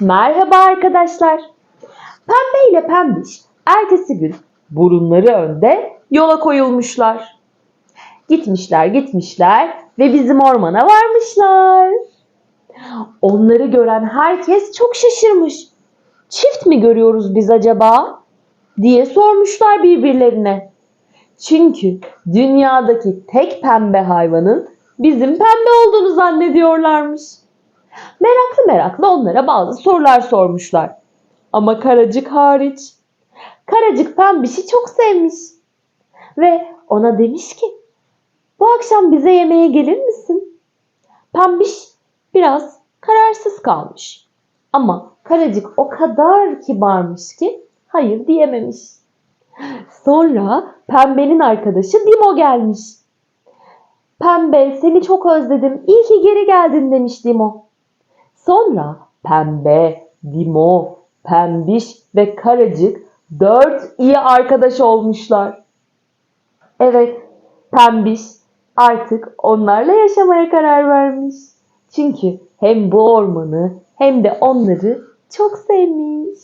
Merhaba arkadaşlar. Pembe ile Pembiş ertesi gün burunları önde yola koyulmuşlar. Gitmişler gitmişler ve bizim ormana varmışlar. Onları gören herkes çok şaşırmış. Çift mi görüyoruz biz acaba? diye sormuşlar birbirlerine. Çünkü dünyadaki tek pembe hayvanın bizim pembe olduğunu zannediyorlarmış. Meraklı meraklı onlara bazı sorular sormuşlar. Ama Karacık hariç. Karacık Pembiş'i çok sevmiş. Ve ona demiş ki, bu akşam bize yemeğe gelir misin? Pembiş biraz kararsız kalmış. Ama Karacık o kadar kibarmış ki hayır diyememiş. Sonra Pembe'nin arkadaşı Dimo gelmiş. Pembe seni çok özledim. İyi ki geri geldin demiş Dimo. Sonra Pembe, Dimo, Pembiş ve Karacık dört iyi arkadaş olmuşlar. Evet, Pembiş artık onlarla yaşamaya karar vermiş. Çünkü hem bu ormanı hem de onları çok sevmiş.